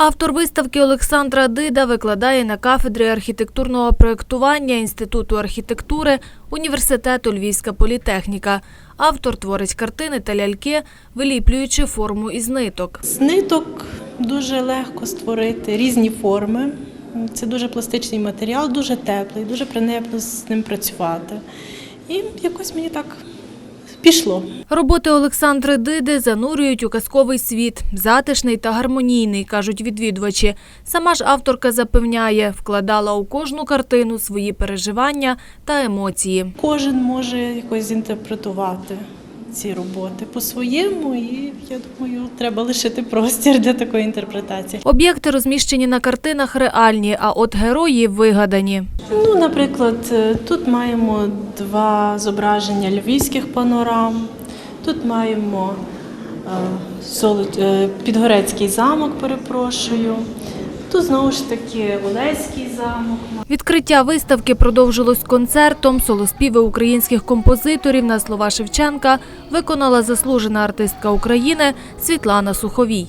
Автор виставки Олександра Дида викладає на кафедрі архітектурного проєктування Інституту архітектури Університету Львівська політехніка. Автор творить картини та ляльки, виліплюючи форму із ниток. З ниток дуже легко створити різні форми. Це дуже пластичний матеріал, дуже теплий, дуже приємно з ним працювати. І якось мені так пішло. Роботи Олександри Диди занурюють у казковий світ, затишний та гармонійний, кажуть відвідувачі. Сама ж авторка запевняє, вкладала у кожну картину свої переживання та емоції. Кожен може якось інтерпретувати ці роботи по-своєму, і я думаю, треба лишити простір для такої інтерпретації. Об'єкти розміщені на картинах реальні, а от герої вигадані. Ну, наприклад, е, тут маємо два зображення львівських панорам. Тут маємо е, е, Підгорецький замок, перепрошую. Тут знову ж таки Олеський замок. Відкриття виставки продовжилось концертом. Солоспіви українських композиторів на слова Шевченка виконала заслужена артистка України Світлана Суховій.